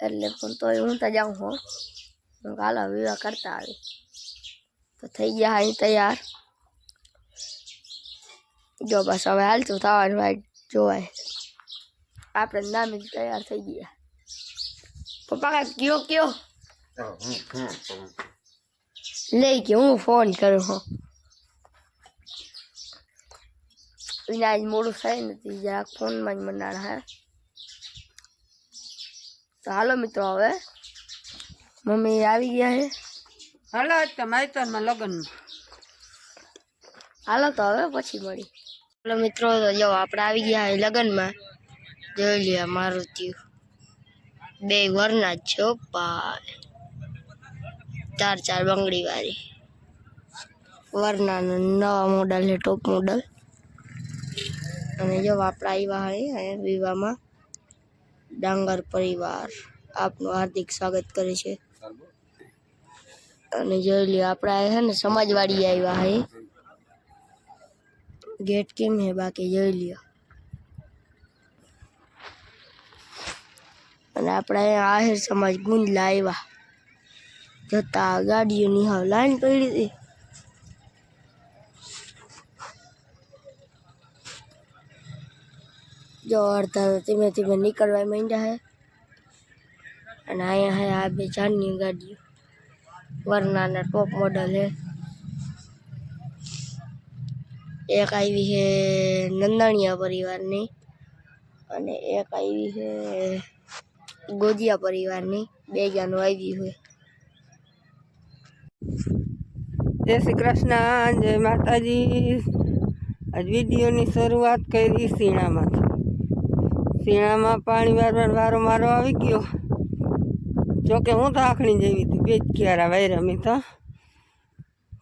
એટલે પણ તોય હું તો જાઉં હો. હું કાલો વિવાહ કરતા આવી. તો થઈ ગયા અહીં તૈયાર. જો બસ હવે હાલતું થવાનું વાઈટ જોવાય. આપણે નામી તૈયાર થઈ ગયા. પપ્પા કાંઈક કયો કયો? લઈ ગયો હું ફોન કરું હો. વિના મોડું થાય નથી જરાક ફોનમાં જ મનાણા હે. તો હાલો મિત્રો હવે મમ્મી આવી ગયા છે હાલો આજ તો માયતરમાં લગ્ન હાલો તો હવે પછી મળી હાલો મિત્રો તો જો આપણે આવી ગયા છે લગ્નમાં જોઈ લ્યો મારુતિ બે વરના જ છે હો ભાઈ ચાર ચાર બંગડી વાળી વરના નવા મોડલ છે ટોપ મોડલ અને જો આપણે આવ્યા છે અહીંયા વિવાહમાં ડાંગર પરિવાર આપનું હાર્દિક સ્વાગત કરે છે. અને જોઈ લ્યો, આપણા છે ને સમાજવાડી આવ્યા હે. ગેટ કેમ હે બાકી જોઈ લ્યો. અને આપણા આહિર સમાજ ગુંજલા આવ્યા જતા ગાડીઓની હાવ લાઈન પડી હતી. જો અડધા તો ધીમે ધીમે નીકળવા માંડ્યા હે અને અહીંયા હે આ બે જાનની ગાડીઓ વરનાના ટોપ મોડલ હે એક આવી છે નંદાણીયા પરિવારની અને એક આવી છે ગોજિયા પરિવારની બે ગાનું આવી હોય જય શ્રી કૃષ્ણ જય માતાજી આજ વિડીયોની શરૂઆત કરી સીણામાંથી સીણામાં પાણી વારવાર વારો મારો આવી ગયો. જોકે હું તો આખણી જેવી હતી, બે જ ક્યારા વાયરા મેં તો.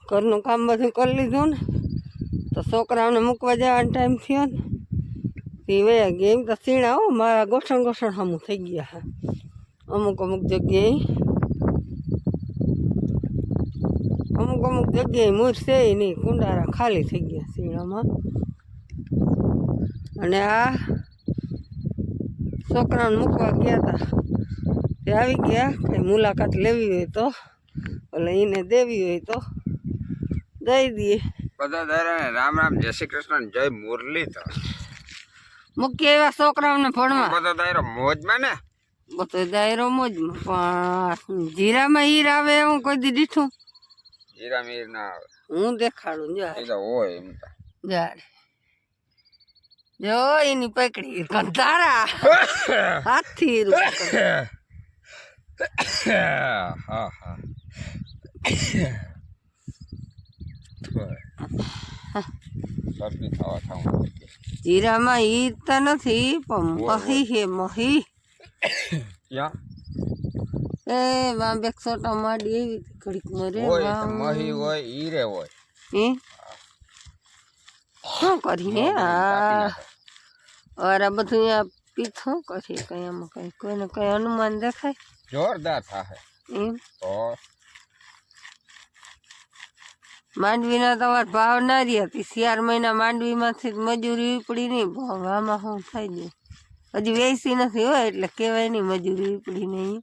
ઘરનું કામ બધું કરી લીધું ને. તો છોકરાઓને મૂકવા જવાનો ટાઈમ થયો ને. તે વયા ગયા. એમ તો સીણા હો, મારા ગોઠણ ગોઠણ સામું થઈ ગયા હા અમુક અમુક જગ્યાએ. અમુક અમુક જગ્યાએ મૂર છે નહીં, કુંડારા ખાલી થઈ ગયા સીણામાં. અને આ છોકરાઓને મૂકવા ગયા હતા તે આવી ગયા કંઈ મુલાકાત લેવી હોય તો એટલે એને દેવી હોય તો દઈ દઈએ. બધા દાદાને રામ રામ જય શ્રી કૃષ્ણ જય મુરલીધર. મૂકીએ એવા છોકરાઓને ભણવા. બધો દાયરો મોજમાં ને? બધો દાયરો મોજમાં પણ જીરામાં હીર આવે એવું કોઈ દી દીઠું? જીરામાં હીર ના આવે. હું દેખાડું જો. હોય એમ તો. જાડ જો એની પકડી કંધારા. હાથી હા જીરામાં ઈતા તો નથી પણ મહી હે મહી. એ માં બેક ટમાડી એવી ઘડીક મરે મહી હોય હીરે હોય. હે? શું કરીને આ અરે બધું આ પીથું કરી કઈ આમાં કઈ કોઈને કઈ અનુમાન દેખાય? જોરદાર થાય એમ? તો? માંડવીના તમારે ભાવ ના રહ્યા હતી. ચાર મહિના માંડવીમાંથી મજૂરી ઉપડી નહીં. ભાવ આમાં શું થાય ગયું હજી વેચી નથી હોય એટલે કહેવાય નહીં મજૂરી ઉપડી નહીં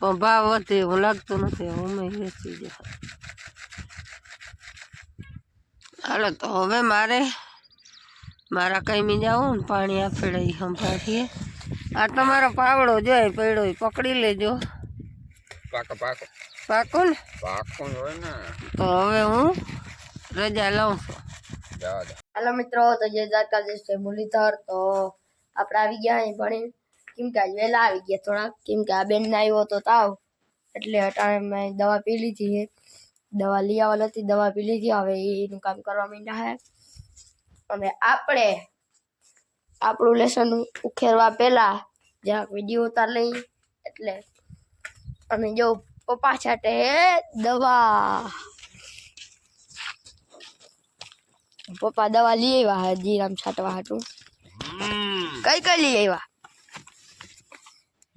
પણ ભાવ વધે એવું લાગતું નથી. અમે વેચી જાય હાલો તો હવે મારે મારા કઈમી જાવું ને પાણી આફેડાઈ સંભાળીએ. આ તમારો પાવડો જોઈએ પડ્યો પકડી લેજો. પાકો પાકો. પાકો ને? પાકો હોય ને. તો હવે હું રજા લઉં છું. હાલો મિત્રો તો જય દ્વારકાધીશ છે મુરલીધર. તો આપણે આવી ગયા અહીં ભણી કેમ કે આજ વહેલા આવી ગયા થોડાક. કેમ કે આ બેન આવ્યો તો તાવ. એટલે અટાણે મેં દવા પી લીધી છે. દવા લઈ આવવાની હતી દવા પી લીધી હવે એનું કામ કરવા માંડ્યા હે અને આપણે આપણું લેસન ઉખેરવા પહેલા જરાક વિડીયો ઉતાર લઈ એટલે અમે જો પપ્પા છાટે હે દવા પપ્પા દવા લઈ આવ્યા હે જીરામ છાંટવા હાટું કઈ કઈ લઈ આવ્યા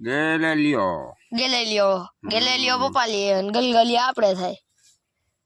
ગેલે લ્યો ગેલેલિયો ગેલેલિયો પપ્પા લઈ આવ્યા ને ગલગલિયા આપણે થાય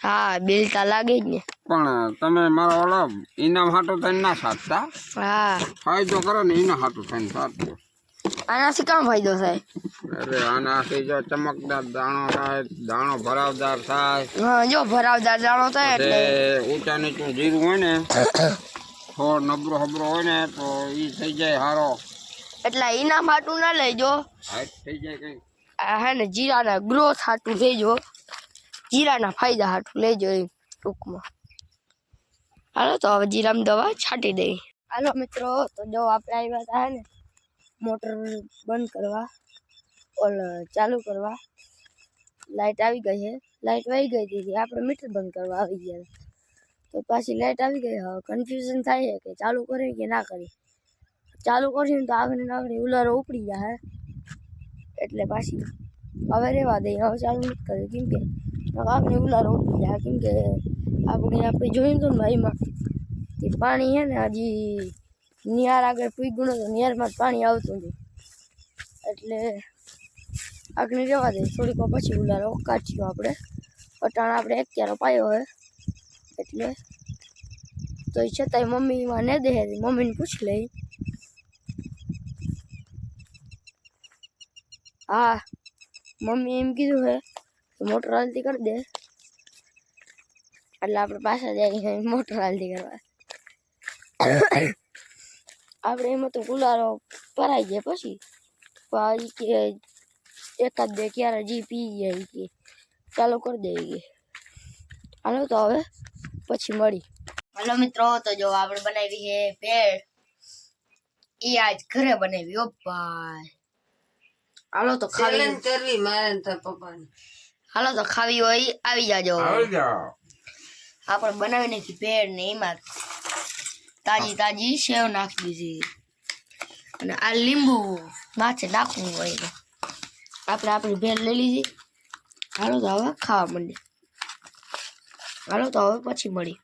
હા બિલ તા લાગે જ ને. પણ તમે મારો ઓલો ઇનામ હાટું થઈને ના સાચતા હા. ફાયદો કરો ને એના હાટું થઈને સાચજો આનાથી કામ ફાયદો થાય? અરે આનાથી જો ચમકદાર દાણો થાય દાણો ભરાવદાર થાય. હા જો ભરાવદાર જાણો થાય એટલે. ઊંચા નીચું જીરું હોય ને થોડ નબરો હબરો હોય ને તો એ થઈ જાય હારો. એટલે ઇનામ હાટું ના લેજો. થઈ જાય કઈ. આ હે ને જીરાના ગ્રોથ હાટું લેજો જીરાના ફાયદા હાટું લઈ એમ, ટૂંકમાં. હાલો, તો હવે જીરામાં દવા છાંટી દઈ. હાલો, મિત્રો, તો જો આપણે આવ્યા હતા ને, મોટર બંધ કરવા, ઓલ ચાલુ કરવા. લાઈટ આવી ગઈ છે લાઇટ વહી ગઈ હતી, આપણે મીટર બંધ કરવા આવી ગયા તો પાછી લાઇટ આવી ગઈ, હવે કન્ફ્યુઝન થાય છે કે ચાલુ કરી કે ના કરી ચાલુ કરશું તો આગળ ને આગળ ઉલારો ઉપડી જાય એટલે પાછી હવે રહેવા દઈએ હવે ચાલુ નથી કર્યું કેમ કે આપણે ઉલારો ઉપડી જાય કેમ કે આપણે આપણે જોયું હતું ને ભાઈમાં તે પાણી છે ને હજી નિયાર આગળ પૂગ્યું નતું નિયારમાં જ પાણી આવતું હતું એટલે આગળ રહેવા દઈએ થોડીક વાર પછી ઉલારો કાઢ્યો આપણે અટાણ આપણે એક ક્યારો પાયો હોય એટલે તો એ છતાંય મમ્મીમાં ને દે મમ્મીને પૂછી લઈ હા મમ્મી એમ કીધું હે કે મોટર હાલતી કરી દે એટલે આપણે પાછા જાય મોટર હાલતી કરવા આપણે એમાં તો ગુલારો ભરાઈ જાય પછી પછી કે એકાદ બે ક્યારે જી પી જાય કે ચાલુ કરી દે કે હાલો તો હવે પછી મળી હાલો મિત્રો તો જો આપણે બનાવી છે ભેળ એ આજ ઘરે બનાવી ઓ ભાઈ હાલો તો ખાવી ચેલેન્જ કરવી મારે ને તાર પપ્પાને હાલો તો ખાવી હોય આવી જાજો. આવી જાઓ. આપણે બનાવી નાખી ભેળ ને એમાં તાજી તાજી સેવ નાખી દીધી અને આ લીંબુ માથે નાખવું હોય આપણે આપણી ભેળ લઈ લીધી. હાલો તો હવે ખાવા માંડીએ. હાલો તો હવે પછી મળી